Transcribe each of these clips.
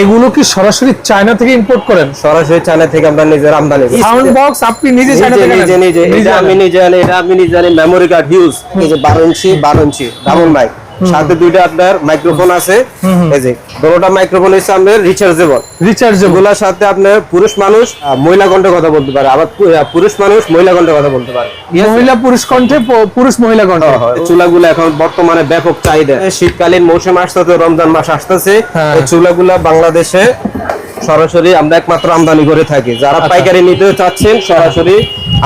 এগুলো কি সরাসরি চায়না থেকে ইম্পোর্ট করেন? সরাসরি চায়না থেকে আমরা নিজের আমদানি করি। সাউন্ড বক্স আপনি নিজে চায়না থেকে নিজে? নিজে এটা আমি নিজে আনি এটা আমি নিজে আনি মেমোরি কার্ড ইউজ এই যে বারো ইঞ্চি বারো ইঞ্চি ডাবল মাইক সাথে দুইটা আপনার মাইক্রোফোন আছে। এই যে দুটোটা মাইক্রোফোন হচ্ছে আপনার রিচার্জেবল রিচার্জেবল সাথে আপনার পুরুষ মানুষ মহিলা কণ্ঠে কথা বলতে পারে। আবার পুরুষ মানুষ মহিলা কণ্ঠে কথা বলতে পারে। মহিলা পুরুষ কণ্ঠে পুরুষ মহিলা কণ্ঠে। চুলাগুলো এখন বর্তমানে ব্যাপক চাহিদা। শীতকালীন মৌসুম আসতেছে রমজান মাস আসতেছে। হ্যাঁ। এই চুলাগুলা বাংলাদেশে সরাসরি আমরা একমাত্র আমদানি করে থাকি। যারা আচ্ছা। পাইকারি নিতে চাচ্ছেন সরাসরি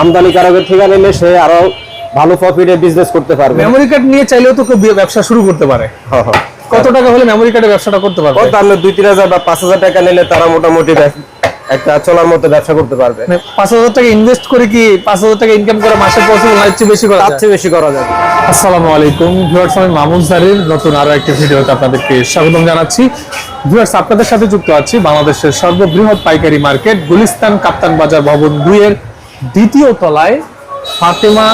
আমদানি কারকের থেকে নিলে সে আরও ভালো প্রফিটে বিজনেস করতে পারবে। মেমোরি কার্ড নিয়ে চাইলেও তো ব্যবসা শুরু করতে পারে। হ্যাঁ, হ্যাঁ। কত টাকা হলে মেমোরি কার্ডে ব্যবসাটা করতে পারবে? আমরা দুই তিন হাজার বা পাঁচ হাজার টাকা নিলে তারা মোটামুটি একটা চলার মতো ব্যবসা করতে পারবে। মানে পাঁচ হাজার টাকা ইনভেস্ট করে কি পাঁচ হাজার টাকা ইনকাম করে মাসে পসিবল না চেয়ে বেশি করা তার বেশি করা যাবে আসসালামু আলাইকুম ভিউয়ার্স আমি মামুন জারির নতুন আরও একটি ভিডিওতে আপনাদেরকে স্বাগতম জানাচ্ছি। ভিউয়ার্স আপনাদের সাথে যুক্ত আছি বাংলাদেশের সর্ববৃহৎ পাইকারি মার্কেট গুলিস্তান কাপ্তান বাজার ভবন দুই এর দ্বিতীয় তলায় ফাতেমা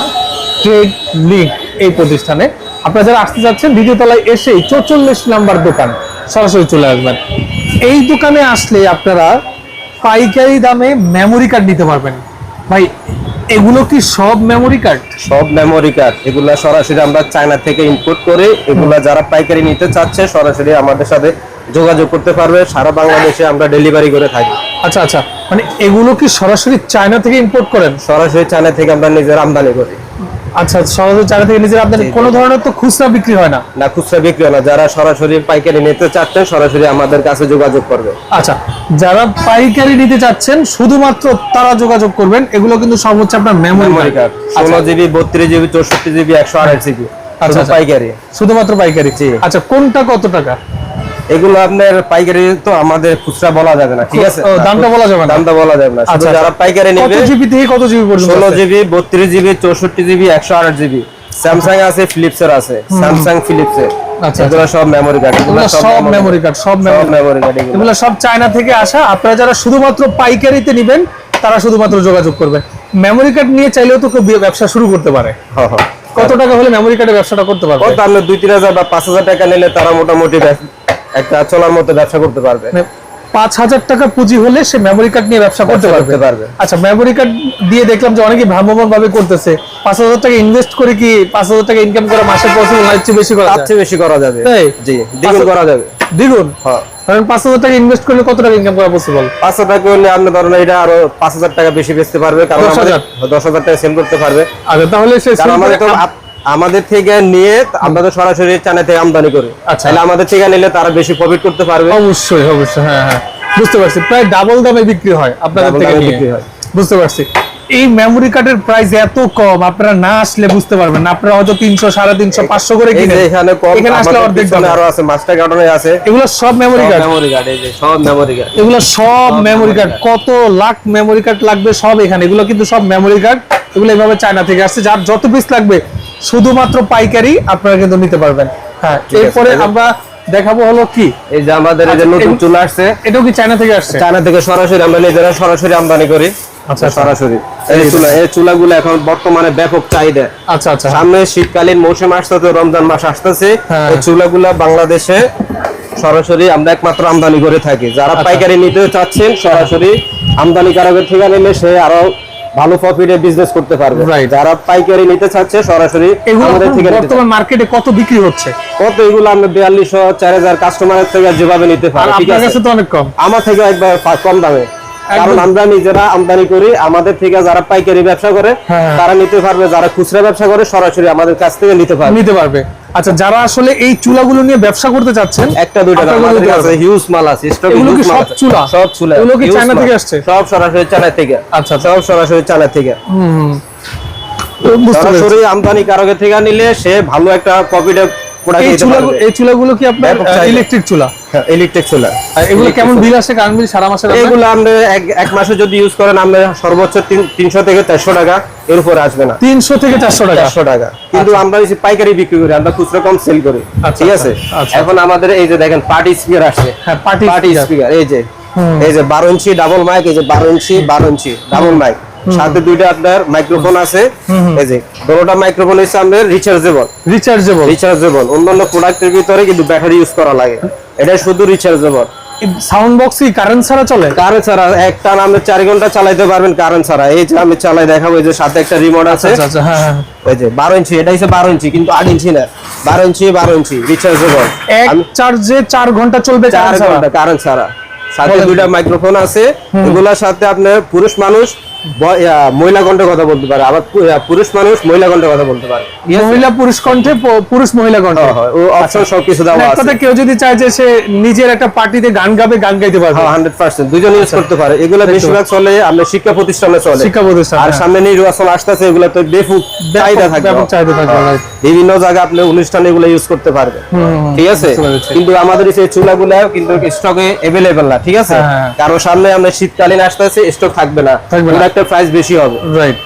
ট্রেড লিঙ্ক এই প্রতিষ্ঠানে। আপনারা যারা আসতে যাচ্ছেন দ্বিতীয় তলায় এসেই চৌচল্লিশ নাম্বার দোকান সরাসরি চলে আসবেন। এই দোকানে আসলে আপনারা পাইকারি দামে মেমোরি কার্ড নিতে পারবেন। ভাই এগুলো কি সব মেমোরি কার্ড সব মেমোরি কার্ড এগুলো সরাসরি আমরা চায়না থেকে ইম্পোর্ট করে এগুলা যারা পাইকারি নিতে চাচ্ছে সরাসরি আমাদের সাথে যোগাযোগ করতে পারবে। সারা বাংলাদেশে আমরা ডেলিভারি করে থাকি। আচ্ছা আচ্ছা। মানে এগুলো কি সরাসরি চায়না থেকে ইম্পোর্ট করেন? সরাসরি চায়না থেকে আমরা নিজের আমদানি করি। আচ্ছা সরাসরি চায়না থেকে নিজের আপনাদের। কোনো ধরনের তো খুচরা বিক্রি হয় না? না খুচরা বিক্রি হয় না। যারা সরাসরি পাইকারি নিতে চাচ্ছেন সরাসরি আমাদের কাছে যোগাযোগ করবে। আচ্ছা যারা পাইকারি নিতে চাচ্ছেন শুধুমাত্র তারা যোগাযোগ করবেন। এগুলো কিন্তু সব হচ্ছে আপনার মেমোরি কার্ড ষোলো জিবি বত্রিশ জিবি চৌষট্টি জিবি একশো আড়াই জিবি। আচ্ছা। পাইকারি। শুধুমাত্র পাইকারি। আচ্ছা কোনটা কত টাকা? এগুলো আপনার পাইকারি তো আমাদের খুচরা বলা যাবে না ঠিক আছে? দামটা বলা যাবে না? দামটা বলা যাবে না। শুধু আচ্ছা, যারা পাইকারি নেবে কত জিবি থেকে কত জিবি পর্যন্ত ষোলো আছে? জিবি বত্রিশ জিবি চৌষট্টি জিবি একশো আট জিবি স্যামসাং আছে ফিলিপস এর আছে। স্যামসাং ফিলিপস এর আচ্ছা, এগুলো সব মেমোরি কার্ড এগুলো সব মেমোরি কার্ড সব মেমোরি কার্ড এগুলো। সব চায়না থেকে আসা। আপনারা যারা শুধুমাত্র পাইকারিতে নেবেন তারা শুধুমাত্র যোগাযোগ করবেন মেমোরি কার্ড নিয়ে চাইলেও তো ব্যবসা শুরু করতে পারে। হ্যাঁ, হ্যাঁ। কত টাকা হলে মেমোরি কার্ডে ব্যবসাটা করতে পারবে? আমরা দুই তিন হাজার বা পাঁচ হাজার টাকা নিলে তারা মোটামুটি একটা চলার মতো ব্যবসা করতে পারবে। মানে পাঁচ হাজার টাকা পুঁজি হলে সে মেমোরি কার্ড নিয়ে ব্যবসা করতে পারবে। আচ্ছা মেমোরি কার্ড দিয়ে দেখলাম যে অনেকে ভ্রাম্যমান ভাবে করতেছে। পাঁচ হাজার টাকা ইনভেস্ট করে কি পাঁচ হাজার টাকা ইনকাম করে মাসে পসিবল না চেয়ে বেশি করা তার বেশি করা যাবে। তাই? জি দ্বিগুণ করা যাবে। দ্বিগুণ? হ্যাঁ। পাঁচ হাজার টাকা ইনভেস্ট করলে কত টাকা ইনকাম করা পসিবল পাঁচ হাজার টাকা হলে আপনি ধরেন এটা আরও পাঁচ হাজার টাকা বেশি বেচতে পারবে কারণ দশ হাজার? টাকা সেল করতে পারবে। আচ্ছা তাহলে সে আমাদের তো আমাদের থেকে নিয়ে আমরা তো সরাসরি চায়না থেকে আমদানি করি। আচ্ছা। তাহলে আমাদের থেকে নিলে তারা বেশি প্রফিট করতে পারবে। অবশ্যই অবশ্যই হ্যাঁ হ্যাঁ। বুঝতে পারছি প্রায় ডাবল দামে বিক্রি হয় আপনাদের থেকে বিক্রি হয়। বুঝতে পারছি। এই মেমোরি কার্ডের প্রাইস এত কম আপনারা না আসলে বুঝতে পারবেন না। আপনারা হয়তো তিনশো সাড়ে তিনশো পাঁচশো করে কিনে এখানে কম এখানে আসলে অর্ধেক আরও আছে মাস্টার কার্টনে আছে। এগুলো সব মেমোরি কার্ড মেমোরি কার্ড এই যে সব মেমোরি কার্ড এগুলো সব মেমোরি কার্ড কত লাখ মেমোরি কার্ড লাগবে সব এখানে। এগুলো কিন্তু সব মেমোরি কার্ড এগুলো এইভাবে চায়না থেকে আসছে। যার যত পিস লাগবে শুধুমাত্র পাইকারি আপনারা কিন্তু নিতে পারবেন। হ্যাঁ এরপরে আমরা দেখাবো হলো কি? এই যে আমাদের এই যে আচ্ছা, নতুন চুলা আসছে। এটাও কি চায়না থেকে আসছে? চায়না থেকে সরাসরি আমরা নিজেরা সরাসরি আমদানি করি। আচ্ছা, আচ্ছা। সরাসরি। এই চুলা এই চুলাগুলো এখন বর্তমানে ব্যাপক চাহিদা। আচ্ছা আচ্ছা। সামনে শীতকালীন মৌসুম আসতেছে রমজান মাস আসতেছে। হ্যাঁ। এই চুলাগুলা বাংলাদেশে সরাসরি আমরা একমাত্র আমদানি করে থাকি। যারা। পাইকারি নিতে চাচ্ছেন সরাসরি আমদানি কারকের থেকে নিলে সে আরও ভালো প্রফিটে বিজনেস করতে পারবে। যারা পাইকারি নিতে চাচ্ছে সরাসরি আমাদের থেকে বর্তমান মার্কেটে কত বিক্রি হচ্ছে? কত এগুলো আমরা বিয়াল্লিশশো চার হাজার কাস্টমারের থেকে যেভাবে নিতে পারে ঠিক আছে? তো অনেক কম। আমার থেকে একবার কম দামে। কারণ আমরা নিজেরা আমদানি করি আমাদের থেকে যারা পাইকারি ব্যবসা করে হ্যাঁ। তারা নিতে পারবে যারা খুচরা ব্যবসা করে সরাসরি আমাদের কাছ থেকে নিতে পারবে। নিতে পারবে। আচ্ছা যারা আসলে এই চুলাগুলো নিয়ে ব্যবসা করতে চাচ্ছেন একটা দুইটা আমাদের কাছে হিউজ মাল আছে স্টক কি সব চুলা? সব চুলা এগুলো কি চায়না থেকে আসছে? সব সরাসরি চায়না থেকে আচ্ছা, আচ্ছা। সব সরাসরি চায়না থেকে পেরেছি। সরাসরি আমদানি কারকের থেকে নিলে সে ভালো একটা প্রফিটে প্রোডাক্ট এই চুলাগুলো এই চুলাগুলো কি আপনার ইলেকট্রিক চুলা? ইলেকট্রিক চুলা। আর এগুলো কেমন বিল আসে? কারেন্ট বিল সারা মাসে এগুলো আপনি এক এক মাসে যদি ইউজ করেন আপনি সর্বোচ্চ তিন- তিনশো থেকে চারশো টাকা এর উপরে আসবে না। তিনশো থেকে চারশো টাকা? চারশো টাকা। কিন্তু আমরা পাইকারি বিক্রি করি আমরা খুচরো কম সেল করি। আচ্ছা, ঠিক আচ্ছা, আছে? আচ্ছা। এখন আমাদের এই যে দেখেন পার্টি স্পিকার আসছে। হ্যাঁ পার্টি পার্টি স্পিকার এই যে। এই যে বারো ইঞ্চি ডাবল মাইক এই যে বারো ইঞ্চি বারো ইঞ্চি ডাবল মাইক সাথে দুইটা আপনার মাইক্রোফোন আছে। এই যে দুটোটা মাইক্রোফোন হচ্ছে আপনার রিচার্জেবল রিচার্জেবল রিচার্জেবল অন্যান্য প্রোডাক্টের ভিতরে কিন্তু ব্যাটারি ইউজ করা লাগে। এটা শুধু রিচার্জেবল সাউন্ড বক্সই কারেন্ট ছাড়া চলে? কারেন্ট ছাড়া একটা আপনি চার ঘণ্টা চালাইতে পারবেন কারেন্ট ছাড়া। এই যে আমি চালাই দেখাবো এই যে সাথে একটা রিমোট আছে। আচ্ছা আচ্ছা হ্যাঁ হ্যাঁ। এই যে বারো ইঞ্চি এটা হচ্ছে বারো ইঞ্চি কিন্তু আট ইঞ্চি না। বারো ইঞ্চি বারো ইঞ্চি রিচার্জেবল এক চার্জে চার ঘণ্টা চলবে চার ছাড়া। ঘণ্টা কারেন্ট ছাড়া। সাথে দুইটা মাইক্রোফোন আছে। এগুলোর সাথে আপনার পুরুষ মানুষ মহিলা কণ্ঠে কথা বলতে পারে। আবার পুরুষ মানুষ মহিলা কণ্ঠে কথা বলতে পারে। মহিলা পুরুষ কণ্ঠে পুরুষ মহিলা কণ্ঠে। হ্যাঁ, হ্যাঁ, ও অপশন সবকিছু দেওয়া এক আছে। কথা কেউ যদি চায় যে সে নিজের একটা পার্টিতে গান গাবে গান গাইতে পারবে। হ্যাঁ হান্ড্রেড পার্সেন্ট দুজন ইউজ করতে পারে। এগুলো বেশিরভাগ চলে আমরা শিক্ষা প্রতিষ্ঠানে চলে। শিক্ষা প্রতিষ্ঠান আর হ্যাঁ। সামনে নির্বাচন আসতেছে এগুলো তো বেফুক চাহিদা ব্যাপক- থাকবে। ব্যাপক চাহিদা থাকবে, হ্যাঁ। বিভিন্ন জায়গা আপনি অনুষ্ঠানে এগুলো ইউজ করতে পারবে ঠিক আছে? কিন্তু আমাদের এই চুলাগুলো কিন্তু স্টকে অ্যাভেলেবেল না ঠিক আছে? হ্যাঁ, হ্যাঁ। কারণ সামনে আমরা শীতকালীন আসতেছে স্টক থাকবে না। একটা প্রাইস বেশি হবে। রাইট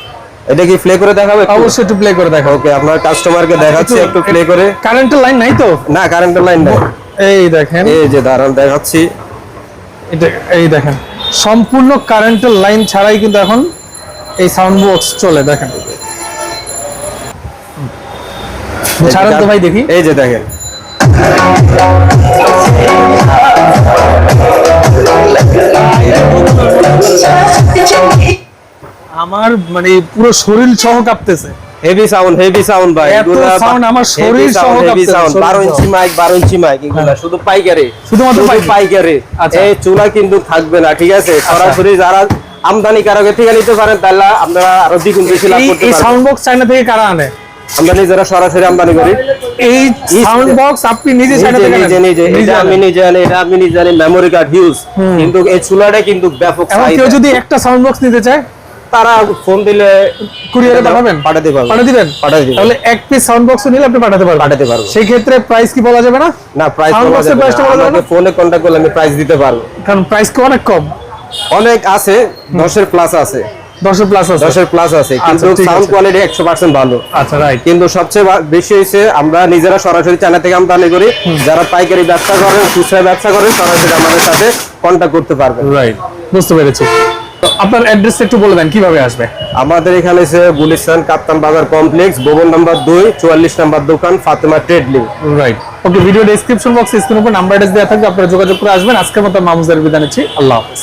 এটা কি প্লে করে দেখাবে অবশ্যই একটু প্লে করে দেখো ওকে আপনার কাস্টমারকে দেখাচ্ছি একটু প্লে করে। কারেন্টের লাইন নাই তো? না কারেন্টের লাইন নাই। এই দেখেন। এই যে দাঁড়ান দেখাচ্ছি। এটা এই দেখেন। সম্পূর্ণ কারেন্টের লাইন ছাড়াই কিন্তু এখন এই সাউন্ড বক্স চলে দেখেন। ছাড়েন তো ভাই দেখি। এই যে দেখেন। আমার মানে পুরো শরীর সহ কাঁপতেছে। হেভি সাউন্ড হেভি সাউন্ড ভাই। এত sound আমার শরীর সহ হেভি কাঁপতেছে, sound 12 inch mic 12 inch mic এগুলা শুধু পাইকারি। শুধুমাত্র শুধু পাইকারি। আচ্ছা। এই চুলা কিন্তু থাকবে না ঠিক আছে? সরাসরি যারা আমদানি কারকের থেকে নিতে পারেন তাহলে আপনারা আরও দ্বিগুণ বেশি লাভ করতে এই সাউন্ড বক্স চায়না থেকে কারা আনে? আমরা যারা সরাসরি আমদানি করি। এই সাউন্ড বক্স আপনি নিজে নিজে থেকে নিজে এটা আমি নিজে জানি এটা আমি নিজে জানি মেমোরি কার্ড হিউজ কিন্তু এই চুলাটা কিন্তু ব্যাপক কেউ যদি একটা সাউন্ড বক্স নিতে চায় তারা ফোন দিলে কুরিয়ারে পাঠাবেন? পাঠাতে পারব। পাঠিয়ে দিবেন? পাঠাতে দিবেন। তাহলে এক পিস সাউন্ড বক্স নিলে আপনি পাঠাতে পারবেন। পাঠাতে পারব। সেই ক্ষেত্রে প্রাইস কি বলা যাবে না? না প্রাইস বলা যাবে না। ফোনে কন্টাক্ট করলে আমি প্রাইস দিতে পারব। কারণ প্রাইস কি অনেক কম? অনেক আছে দশের প্লাস আছে। দশের প্লাস আছে। দশের প্লাস আছে কিন্তু সাউন্ড কোয়ালিটি একশো পার্সেন্ট ভালো। আচ্ছা রাইট কিন্তু সবচেয়ে বেশি হয়েছে আমরা নিজেরা সরাসরি চায়না থেকে আমদানি করি। যারা পাইকারি ব্যবসা করেন খুচরা ব্যবসা করেন সরাসরি আমাদের সাথে কন্টাক্ট করতে পারবেন। রাইট বুঝতে পেরেছি। আপনার অ্যাড্রেস একটু বলে দেন কীভাবে আসবে? আমাদের এখানে এসে গুলিস্তান কাপ্তান বাজার কমপ্লেক্স ভবন নাম্বার দুই চুয়াল্লিশ নাম্বার দোকান Fatema trade link. Right okay video description বক্সে স্ক্রিন উপর নাম্বার অ্যাড্রেস দেওয়া থাকবে আপনারা যোগাযোগ করে আসবেন। আজকের মতো মামুজার বিদায় নিচ্ছি। আল্লাহ হাফেজ।